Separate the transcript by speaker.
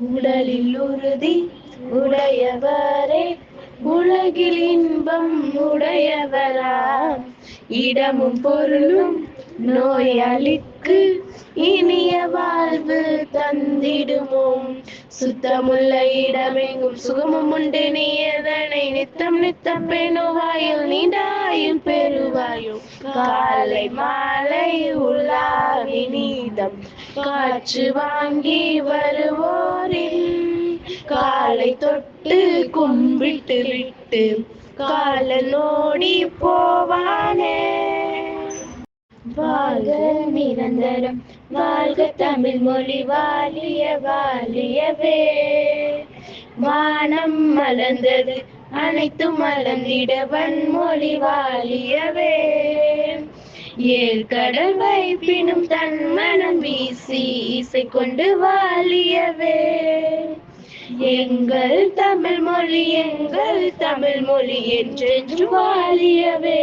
Speaker 1: உடலில் உறுதி உடையவரே உலகில் இன்பம் உடையவரா. இடமும் பொருளும் நோயாளிக்கு இனிய வாழ்வு தந்திடுமோம் சுத்தமுள்ள இடமெங்கும் சுகமும் உண்டு நீ எதனை நித்தம் நித்தம் பெணுவாயில் நீண்டாயும் பெறுவாயோ. காலை மாலை உலாவி நீதம் காற்று வாங்கி வரும் காலை தொட்டு கும்பிட்டு விட்டு கால நோடி போவானே. வாழ்க நிரந்தரம் வாழ்க தமிழ் மொழி வாலிய வாலியவே. வானம் மலர்ந்தது அனைத்தும் மலர்ந்திட வன்மொழி வாலியவே. ஏற்கடல் வைப்பினும் தன் மனம் வீசி இசை கொண்டு வாலியவே. எங்கள் தமிழ் மொழி எங்கள் தமிழ் மொழி என்றென்று வாலியவே